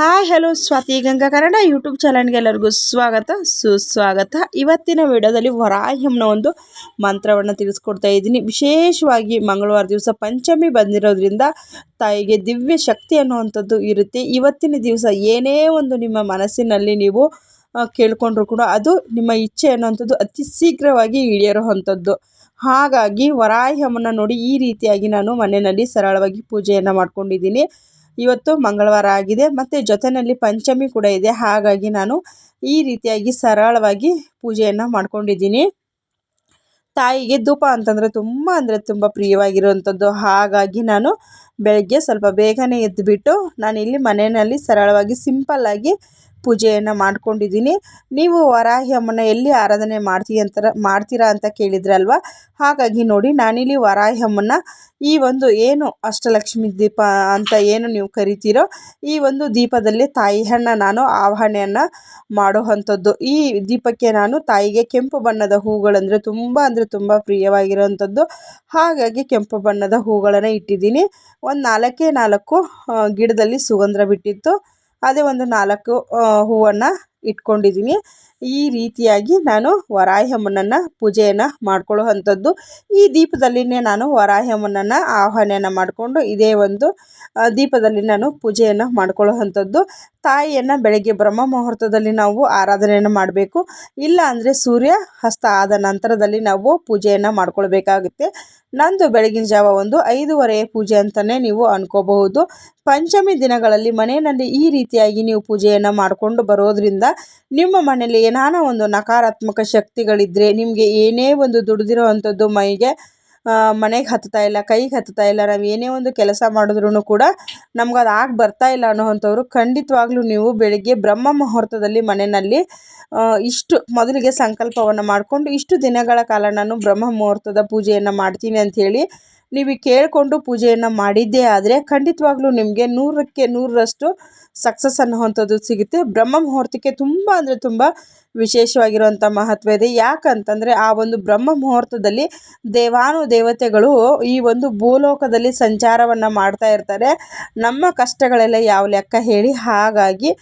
Hi, hello Swathi Ganga Kannada YouTube ಚಾನಲ್ಗೆ ಎಲ್ಲರಿಗೂ ಸ್ವಾಗತ, ಸುಸ್ವಾಗತ. ಇವತ್ತಿನ ವಿಡಿಯೋದಲ್ಲಿ ವರಾಹ್ಯಂನ ಒಂದು ಮಂತ್ರವನ್ನು ತಿಳಿಸ್ಕೊಡ್ತಾ ಇದ್ದೀನಿ. ವಿಶೇಷವಾಗಿ ಮಂಗಳವಾರ ದಿವಸ ಪಂಚಮಿ ಬಂದಿರೋದ್ರಿಂದ ತಾಯಿಗೆ ದಿವ್ಯ ಶಕ್ತಿ ಅನ್ನುವಂಥದ್ದು ಇರುತ್ತೆ. ಇವತ್ತಿನ ದಿವಸ ಏನೇ ಒಂದು ನಿಮ್ಮ ಮನಸ್ಸಿನಲ್ಲಿ ನೀವು ಕೇಳಿಕೊಂಡ್ರು ಕೂಡ ಅದು ನಿಮ್ಮ ಇಚ್ಛೆ ಅನ್ನುವಂಥದ್ದು ಅತಿ ಶೀಘ್ರವಾಗಿ ಇಳಿಯರುವಂಥದ್ದು ಹಾಗಾಗಿ ವರಾಹ್ಯಮನ್ನು ನೋಡಿ ಈ ರೀತಿಯಾಗಿ ನಾನು ಮನೆಯಲ್ಲಿ ಸರಳವಾಗಿ ಪೂಜೆಯನ್ನು ಮಾಡ್ಕೊಂಡಿದ್ದೀನಿ. ಇವತ್ತು ಮಂಗಳವಾರ ಆಗಿದೆ. ಮತ್ತು ಜೊತೆಯಲ್ಲಿ ಪಂಚಮಿ ಕೂಡ ಇದೆ. ಹಾಗಾಗಿ ನಾನು ಈ ರೀತಿಯಾಗಿ ಸರಳವಾಗಿ ಪೂಜೆಯನ್ನು ಮಾಡ್ಕೊಂಡಿದ್ದೀನಿ. ತಾಯಿಗೆ ಧೂಪ ಅಂತಂದರೆ ತುಂಬ ಅಂದರೆ ತುಂಬ ಪ್ರಿಯವಾಗಿರುವಂಥದ್ದು ಹಾಗಾಗಿ ನಾನು ಬೆಳಗ್ಗೆ ಸ್ವಲ್ಪ ಬೇಗನೆ ಎದ್ದುಬಿಟ್ಟು ನಾನಿಲ್ಲಿ ಮನೆಯಲ್ಲಿ ಸರಳವಾಗಿ ಸಿಂಪಲ್ಲಾಗಿ ಪೂಜೆಯನ್ನು ಮಾಡ್ಕೊಂಡಿದ್ದೀನಿ. ನೀವು ವರಾಹಿ ಅಮ್ಮನ ಎಲ್ಲಿ ಆರಾಧನೆ ಮಾಡ್ತೀಯ ಅಂತರ, ಮಾಡ್ತೀರಾ ಅಂತ ಕೇಳಿದ್ರಲ್ವ? ಹಾಗಾಗಿ ನೋಡಿ, ನಾನಿಲ್ಲಿ ವರಾಹಿ ಈ ಒಂದು ಏನು ಅಷ್ಟಲಕ್ಷ್ಮಿ ದೀಪ ಅಂತ ಏನು ನೀವು ಕರಿತೀರೋ, ಈ ಒಂದು ದೀಪದಲ್ಲಿ ತಾಯಿ ಹಣ್ಣ ನಾನು ಆವಾಹನೆಯನ್ನು ಮಾಡುವಂಥದ್ದು ಈ ದೀಪಕ್ಕೆ ನಾನು ತಾಯಿಗೆ ಕೆಂಪು ಬಣ್ಣದ ಹೂಗಳಂದರೆ ತುಂಬ ಅಂದರೆ ತುಂಬ ಪ್ರಿಯವಾಗಿರುವಂಥದ್ದು. ಹಾಗಾಗಿ ಕೆಂಪು ಬಣ್ಣದ ಹೂಗಳನ್ನು ಇಟ್ಟಿದ್ದೀನಿ. ಒಂದು ನಾಲ್ಕೇ ನಾಲ್ಕು ಗಿಡದಲ್ಲಿ ಸುಗಂಧ ಬಿಟ್ಟಿತ್ತು. ಅದೇ ಒಂದು ನಾಲ್ಕು ಹೂವನ್ನು ಇಟ್ಕೊಂಡಿದ್ದೀನಿ. ಈ ರೀತಿಯಾಗಿ ನಾನು ವರಾಹಿ ಅಮ್ಮನನ್ನು ಪೂಜೆಯನ್ನು ಮಾಡ್ಕೊಳ್ಳುವಂಥದ್ದು. ಈ ದೀಪದಲ್ಲಿನೇ ನಾನು ವರಾಹಿ ಅಮ್ಮನನ್ನು ಆಹ್ವಾನೆಯನ್ನು ಮಾಡಿಕೊಂಡು ಇದೇ ಒಂದು ದೀಪದಲ್ಲಿ ನಾನು ಪೂಜೆಯನ್ನು ಮಾಡ್ಕೊಳ್ಳುವಂಥದ್ದು. ತಾಯಿಯನ್ನು ಬೆಳಗ್ಗೆ ಬ್ರಹ್ಮ ಮುಹೂರ್ತದಲ್ಲಿ ನಾವು ಆರಾಧನೆಯನ್ನು ಮಾಡಬೇಕು. ಇಲ್ಲ ಅಂದರೆ ಸೂರ್ಯ ಹಸ್ತ ಆದ ನಂತರದಲ್ಲಿ ನಾವು ಪೂಜೆಯನ್ನು ಮಾಡ್ಕೊಳ್ಬೇಕಾಗುತ್ತೆ. ನಂದು ಬೆಳಗಿನ ಜಾವ ಒಂದು ಐದೂವರೆ ಪೂಜೆ ಅಂತಲೇ ನೀವು ಅನ್ಕೋಬಹುದು. ಪಂಚಮಿ ದಿನಗಳಲ್ಲಿ ಮನೆಯಲ್ಲಿ ಈ ರೀತಿಯಾಗಿ ನೀವು ಪೂಜೆಯನ್ನು ಮಾಡಿಕೊಂಡು ಬರೋದ್ರಿಂದ ನಿಮ್ಮ ಮನೆಯಲ್ಲಿ ಏನಾನ ಒಂದು ನಕಾರಾತ್ಮಕ ಶಕ್ತಿಗಳಿದ್ದರೆ ನಿಮಗೆ ಏನೇ ಒಂದು ದುಡಿದಿರುವಂಥದ್ದು ಮೈಗೆ ಮನೆಗೆ ಹತ್ತುತ್ತಾ ಇಲ್ಲ, ಕೈಗೆ ಹತ್ತುತ್ತಾ ಇಲ್ಲ, ನಾವು ಏನೇ ಒಂದು ಕೆಲಸ ಮಾಡಿದ್ರೂ ಕೂಡ ನಮ್ಗೆ ಅದು ಆಗಿ ಬರ್ತಾ ಇಲ್ಲ ಅನ್ನೋವಂಥವ್ರು ಖಂಡಿತವಾಗ್ಲೂ ನೀವು ಬೆಳಿಗ್ಗೆ ಬ್ರಹ್ಮ ಮುಹೂರ್ತದಲ್ಲಿ ಮನೆಯಲ್ಲಿ ಇಷ್ಟು ಮೊದಲಿಗೆ ಸಂಕಲ್ಪವನ್ನು ಮಾಡಿಕೊಂಡು ಇಷ್ಟು ದಿನಗಳ ಕಾಲ ನಾನು ಬ್ರಹ್ಮ ಮುಹೂರ್ತದ ಪೂಜೆಯನ್ನು ಮಾಡ್ತೀನಿ ಅಂಥೇಳಿ ನೀವು ಕೇಳಿಕೊಂಡು ಪೂಜೆಯನ್ನು ಮಾಡಿದ್ದೇ ಆದರೆ ಖಂಡಿತವಾಗ್ಲೂ ನಿಮಗೆ ನೂರಕ್ಕೆ ನೂರರಷ್ಟು ಸಕ್ಸಸ್ ಅನ್ನುವಂಥದ್ದು ಸಿಗುತ್ತೆ. ಬ್ರಹ್ಮ ಮುಹೂರ್ತಕ್ಕೆ ತುಂಬ ಅಂದರೆ ತುಂಬ ವಿಶೇಷವಾಗಿರುವಂಥ ಮಹತ್ವ ಇದೆ. ಯಾಕಂತಂದರೆ ಆ ಒಂದು ಬ್ರಹ್ಮ ಮುಹೂರ್ತದಲ್ಲಿ ದೇವಾನು ದೇವತೆಗಳು ಈ ಒಂದು ಭೂಲೋಕದಲ್ಲಿ ಸಂಚಾರವನ್ನು ಮಾಡ್ತಾ ಇರ್ತಾರೆ. ನಮ್ಮ ಕಷ್ಟಗಳೆಲ್ಲ ಯಾವ ಲೆಕ್ಕ ಹೇಳಿ ಹಾಗಾಗಿ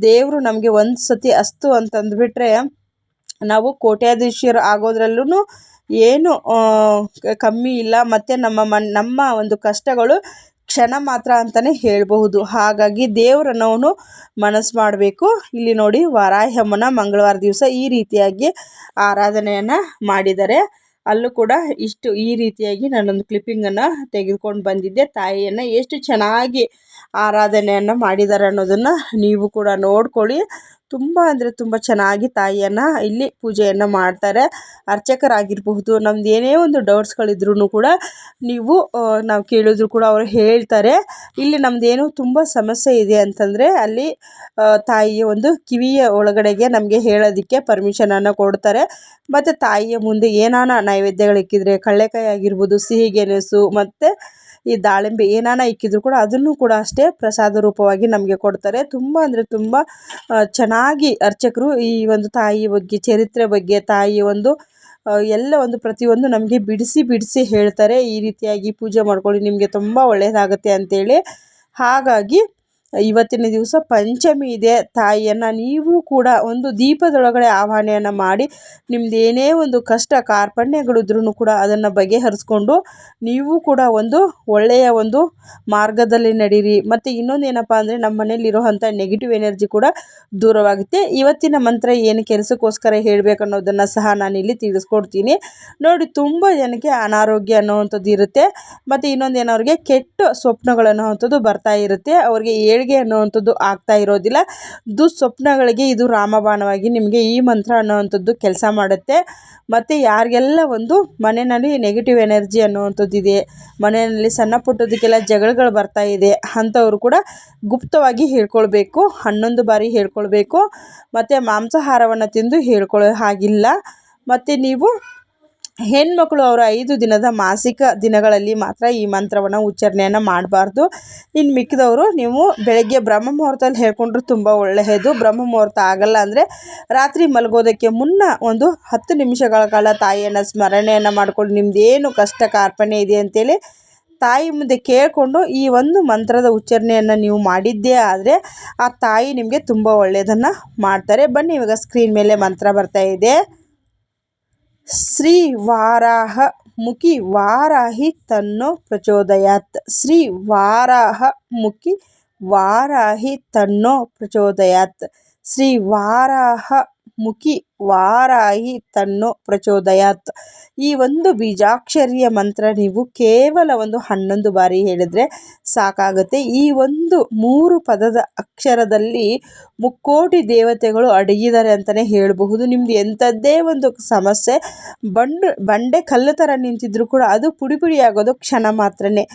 ದೇವರು ನಮಗೆ ಒಂದು ಸತಿ ಅಸ್ತು ಅಂತಂದುಬಿಟ್ರೆ ನಾವು ಕೋಟ್ಯಾಧೀಶರು ಆಗೋದ್ರಲ್ಲೂ ಏನು ಕಮ್ಮಿ ಇಲ್ಲ. ಮತ್ತು ನಮ್ಮ ಮನ್, ನಮ್ಮ ಒಂದು ಕಷ್ಟಗಳು ಕ್ಷಣ ಮಾತ್ರ ಅಂತಲೇ ಹೇಳಬಹುದು. ಹಾಗಾಗಿ ದೇವ್ರನ್ನ ಅವನು ಮನಸ್ಸು ಮಾಡಬೇಕು. ಇಲ್ಲಿ ನೋಡಿ ವಾರಾಹಿ ಅಮ್ಮನ ಮಂಗಳವಾರ ದಿವಸ ಈ ರೀತಿಯಾಗಿ ಆರಾಧನೆಯನ್ನು ಮಾಡಿದ್ದಾರೆ ಅಲ್ಲೂ ಕೂಡ ಇಷ್ಟು ಈ ರೀತಿಯಾಗಿ ನಾನೊಂದು ಕ್ಲಿಪ್ಪಿಂಗನ್ನು ತೆಗೆದುಕೊಂಡು ಬಂದಿದ್ದೆ. ತಾಯಿಯನ್ನು ಎಷ್ಟು ಚೆನ್ನಾಗಿ ಆರಾಧನೆಯನ್ನು ಮಾಡಿದ್ದಾರೆ ಅನ್ನೋದನ್ನು ನೀವು ಕೂಡ ನೋಡ್ಕೊಳ್ಳಿ. ತುಂಬ ಅಂದರೆ ತುಂಬ ಚೆನ್ನಾಗಿ ತಾಯಿಯನ್ನು ಇಲ್ಲಿ ಪೂಜೆಯನ್ನು ಮಾಡ್ತಾರೆ, ಅರ್ಚಕರಾಗಿರಬಹುದು. ನಮ್ದು ಏನೇ ಒಂದು ಡೌಟ್ಸ್ಗಳಿದ್ರೂ ಕೂಡ ನೀವು ನಾವು ಕೇಳಿದ್ರು ಕೂಡ ಅವರು ಹೇಳ್ತಾರೆ. ಇಲ್ಲಿ ನಮ್ಮದೇನು ತುಂಬ ಸಮಸ್ಯೆ ಇದೆ ಅಂತಂದರೆ ಅಲ್ಲಿ ತಾಯಿಯ ಒಂದು ಕಿವಿಯ ಒಳಗಡೆಗೆ ನಮಗೆ ಹೇಳೋದಕ್ಕೆ ಪರ್ಮಿಷನನ್ನು ಕೊಡ್ತಾರೆ. ಮತ್ತು ತಾಯಿಯ ಮುಂದೆ ಏನಾನ ನೈವೇದ್ಯಗಳು ಇಕ್ಕಿದ್ರೆ ಕಳ್ಳೆಕಾಯಿ ಆಗಿರ್ಬೋದು ಸಿಹಿ ಗೆಣಸು ಮತ್ತು ಈ ದಾಳಿಂಬೆ ಏನಾನ ಇಕ್ಕಿದ್ರು ಕೂಡ ಅದನ್ನು ಕೂಡ ಅಷ್ಟೇ ಪ್ರಸಾದ ರೂಪವಾಗಿ ನಮಗೆ ಕೊಡ್ತಾರೆ. ತುಂಬ ಅಂದರೆ ತುಂಬ ಚೆನ್ನಾಗಿ ಅರ್ಚಕರು ಈ ಒಂದು ತಾಯಿ ಬಗ್ಗೆ, ಚರಿತ್ರೆ ಬಗ್ಗೆ ತಾಯಿ ಒಂದು ಎಲ್ಲ ಒಂದು ಪ್ರತಿಯೊಂದು ನಮಗೆ ಬಿಡಿಸಿ ಬಿಡಿಸಿ ಹೇಳ್ತಾರೆ. ಈ ರೀತಿಯಾಗಿ ಪೂಜೆ ಮಾಡ್ಕೊಳ್ಳಿ ನಿಮಗೆ ತುಂಬ ಒಳ್ಳೆಯದಾಗುತ್ತೆ ಅಂತೇಳಿ. ಹಾಗಾಗಿ ಇವತ್ತಿನ ದಿವಸ ಪಂಚಮಿ ಇದೆ, ತಾಯಿಯನ್ನು ನೀವು ಕೂಡ ಒಂದು ದೀಪದೊಳಗಡೆ ಆವಾಹನೆಯನ್ನು ಮಾಡಿ, ನಿಮ್ದು ಏನೇ ಒಂದು ಕಷ್ಟ ಕಾರ್ಪಣ್ಯಗಳಿದ್ರೂ ಕೂಡ ಅದನ್ನು ಬಗೆಹರಿಸ್ಕೊಂಡು ನೀವು ಕೂಡ ಒಂದು ಒಳ್ಳೆಯ ಒಂದು ಮಾರ್ಗದಲ್ಲಿ ನಡೀರಿ. ಮತ್ತು ಇನ್ನೊಂದು ಏನಪ್ಪ ಅಂದರೆ ನಮ್ಮ ಮನೇಲಿರೋವಂಥ ನೆಗೆಟಿವ್ ಎನರ್ಜಿ ಕೂಡ ದೂರವಾಗುತ್ತೆ. ಇವತ್ತಿನ ಮಂತ್ರ ಏನು ಕೆಲಸಕ್ಕೋಸ್ಕರ ಹೇಳಬೇಕು ಅನ್ನೋದನ್ನು ಸಹ ನಾನಿಲ್ಲಿ ತಿಳಿಸ್ಕೊಡ್ತೀನಿ. ನೋಡಿ, ತುಂಬ ಜನಕ್ಕೆ ಅನಾರೋಗ್ಯ ಅನ್ನೋವಂಥದ್ದು ಇರುತ್ತೆ. ಮತ್ತು ಇನ್ನೊಂದು ಏನೋ ಅವ್ರಿಗೆ ಕೆಟ್ಟ ಸ್ವಪ್ನಗಳು ಅನ್ನೋವಂಥದ್ದು ಬರ್ತಾ ಇರುತ್ತೆ. ಅವ್ರಿಗೆ ಏಳಿಗೆ ಅನ್ನೋವಂಥದ್ದು ಆಗ್ತಾ ಇರೋದಿಲ್ಲ. ದುಸ್ವಪ್ನಗಳಿಗೆ ಇದು ರಾಮಬಾಣವಾಗಿ ನಿಮಗೆ ಈ ಮಂತ್ರ ಅನ್ನೋವಂಥದ್ದು ಕೆಲಸ ಮಾಡುತ್ತೆ. ಮತ್ತು ಯಾರಿಗೆಲ್ಲ ಒಂದು ಮನೆಯಲ್ಲಿ ನೆಗೆಟಿವ್ ಎನರ್ಜಿ ಅನ್ನುವಂಥದ್ದು ಇದೆ, ಮನೆಯಲ್ಲಿ ಸಣ್ಣ ಪುಟ್ಟದಕ್ಕೆಲ್ಲ ಜಗಳಗಳು ಬರ್ತಾ ಇದೆ ಅಂಥವ್ರು ಕೂಡ ಗುಪ್ತವಾಗಿ ಹೇಳ್ಕೊಳ್ಬೇಕು, ಹನ್ನೊಂದು ಬಾರಿ ಹೇಳ್ಕೊಳ್ಬೇಕು, ಮತ್ತು ಮಾಂಸಾಹಾರವನ್ನು ತಿಂದು ಹೇಳ್ಕೊಳ್ಳೋ ಹಾಗಿಲ್ಲ. ಮತ್ತು ನೀವು ಹೆಣ್ಮಕ್ಳು ಅವರ ಐದು ದಿನದ ಮಾಸಿಕ ದಿನಗಳಲ್ಲಿ ಮಾತ್ರ ಈ ಮಂತ್ರವನ್ನು ಉಚ್ಚಾರಣೆಯನ್ನು ಮಾಡಬಾರ್ದು. ಇನ್ನು ಮಿಕ್ಕಿದವರು ನೀವು ಬೆಳಗ್ಗೆ ಬ್ರಹ್ಮ ಮುಹೂರ್ತದಲ್ಲಿ ಹೇಳ್ಕೊಂಡ್ರೆ ತುಂಬ ಒಳ್ಳೆಯದು. ಬ್ರಹ್ಮ ಮುಹೂರ್ತ ಆಗಲ್ಲ ಅಂದರೆ ರಾತ್ರಿ ಮಲಗೋದಕ್ಕೆ ಮುನ್ನ ಒಂದು ಹತ್ತು ನಿಮಿಷಗಳ ಕಾಲ ತಾಯಿಯನ್ನು ಸ್ಮರಣೆಯನ್ನು ಮಾಡಿಕೊಂಡು ನಿಮ್ಮದೇನು ಕಷ್ಟ ಕಾರ್ಪಣ್ಯ ಇದೆ ಅಂತೇಳಿ ತಾಯಿ ಮುಂದೆ ಕೇಳಿಕೊಂಡು ಈ ಒಂದು ಮಂತ್ರದ ಉಚ್ಚಾರಣೆಯನ್ನು ನೀವು ಮಾಡಿದ್ದೇ ಆದರೆ ಆ ತಾಯಿ ನಿಮಗೆ ತುಂಬ ಒಳ್ಳೆಯದನ್ನು ಮಾಡ್ತಾರೆ. ಬನ್ನಿ ಇವಾಗ ಸ್ಕ್ರೀನ್ ಮೇಲೆ ಮಂತ್ರ ಬರ್ತಾ ಇದೆ. ಶ್ರೀ ವಾರಾಹ ಮುಖಿ ವಾರಾಹಿ ತನ್ನೋ ಪ್ರಚೋದಯಾತ್ ಶ್ರೀ ವಾರಾಹ ಮುಖಿ ವಾರಾಹಿ ತನ್ನೋ ಪ್ರಚೋದಯಾತ್ ಶ್ರೀ ವಾರಾಹ ಮುಖಿ ವಾರಾಹಿ ತನ್ನೋ ಪ್ರಚೋದಯಾತ್. ಈ ಒಂದು ಬೀಜಾಕ್ಷರಿಯ ಮಂತ್ರ ನೀವು ಕೇವಲ ಒಂದು ಹನ್ನೊಂದು ಬಾರಿ ಹೇಳಿದರೆ ಸಾಕಾಗುತ್ತೆ. ಈ ಒಂದು ಮೂರು ಪದದ ಅಕ್ಷರದಲ್ಲಿ ಮುಕ್ಕೋಟಿ ದೇವತೆಗಳು ಅಡಗಿದ್ದಾರೆ ಅಂತಲೇ ಹೇಳಬಹುದು. ನಿಮ್ದು ಎಂಥದ್ದೇ ಒಂದು ಸಮಸ್ಯೆ, ಬಂಡು, ಬಂಡೆ ಕಲ್ಲು ಥರ ನಿಂತಿದ್ರು ಕೂಡ ಅದು ಪುಡಿ ಪುಡಿಯಾಗೋದು ಕ್ಷಣ ಮಾತ್ರನೇ.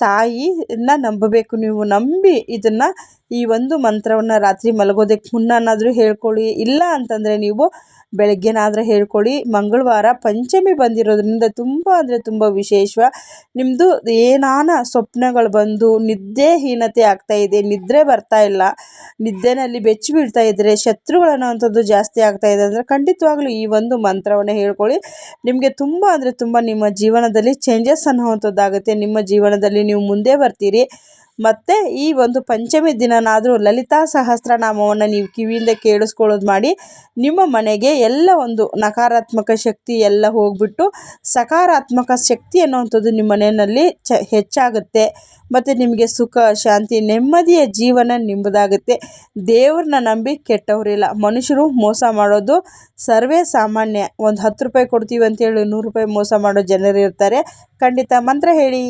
ತಾಯಿನ ನಂಬಬೇಕು ನೀವು. ನಂಬಿ ಇದನ್ನು ಈ ಒಂದು ಮಂತ್ರವನ್ನು ರಾತ್ರಿ ಮಲಗೋದಕ್ಕೆ ಮುನ್ನನಾದರೂ ಹೇಳ್ಕೊಳ್ಳಿ. ಇಲ್ಲ ಅಂತಂದರೆ ನೀವು ಬೆಳಗ್ಗೆನಾದರೂ ಹೇಳ್ಕೊಳ್ಳಿ. ಮಂಗಳವಾರ ಪಂಚಮಿ ಬಂದಿರೋದ್ರಿಂದ ತುಂಬ ಅಂದರೆ ತುಂಬ ವಿಶೇಷ. ನಿಮ್ಮದು ಏನಾನ ಸ್ವಪ್ನಗಳು ಬಂದು ನಿದ್ದೆಹೀನತೆ ಆಗ್ತಾ ಇದೆ, ನಿದ್ರೆ ಬರ್ತಾ ಇಲ್ಲ, ನಿದ್ದೆನಲ್ಲಿ ಬೆಚ್ಚಿ ಬೀಳ್ತಾ ಇದ್ದರೆ ಶತ್ರುಗಳು ಅಂಥದ್ದು ಜಾಸ್ತಿ ಆಗ್ತಾ ಇದೆ ಅಂದರೆ ಖಂಡಿತವಾಗ್ಲೂ ಈ ಒಂದು ಮಂತ್ರವನ್ನು ಹೇಳ್ಕೊಳ್ಳಿ. ನಿಮಗೆ ತುಂಬ ಅಂದರೆ ತುಂಬ ನಿಮ್ಮ ಜೀವನದಲ್ಲಿ ಚೇಂಜಸ್ ಅನ್ನುವಂಥದ್ದಾಗುತ್ತೆ. ನಿಮ್ಮ ಜೀವನದಲ್ಲಿ ನೀವು ಮುಂದೆ ಬರ್ತೀರಿ. ಮತ್ತು ಈ ಒಂದು ಪಂಚಮಿ ದಿನನಾದರೂ ಲಲಿತಾ ಸಹಸ್ರನಾಮವನ್ನು ನೀವು ಕಿವಿಯಿಂದ ಕೇಳಿಸ್ಕೊಳ್ಳೋದು ಮಾಡಿ, ನಿಮ್ಮ ಮನೆಗೆ ಎಲ್ಲ ಒಂದು ನಕಾರಾತ್ಮಕ ಶಕ್ತಿ ಎಲ್ಲ ಹೋಗ್ಬಿಟ್ಟು ಸಕಾರಾತ್ಮಕ ಶಕ್ತಿ ಅನ್ನುವಂಥದ್ದು ನಿಮ್ಮ ಮನೆಯಲ್ಲಿ ಚ ಹೆಚ್ಚಾಗುತ್ತೆ. ಮತ್ತು ನಿಮಗೆ ಸುಖ, ಶಾಂತಿ, ನೆಮ್ಮದಿಯ ಜೀವನ ನಿಮ್ಮದಾಗುತ್ತೆ. ದೇವ್ರನ್ನ ನಂಬಿ ಕೆಟ್ಟವರಿಲ್ಲ. ಮನುಷ್ಯರು ಮೋಸ ಮಾಡೋದು ಸರ್ವೇ ಸಾಮಾನ್ಯ. ಒಂದು ಹತ್ತು ರೂಪಾಯಿ ಕೊಡ್ತೀವಿ ಅಂತೇಳಿ ನೂರು ರೂಪಾಯಿ ಮೋಸ ಮಾಡೋ ಜನರಿರ್ತಾರೆ. ಖಂಡಿತ ಮಂತ್ರ ಹೇಳಿ.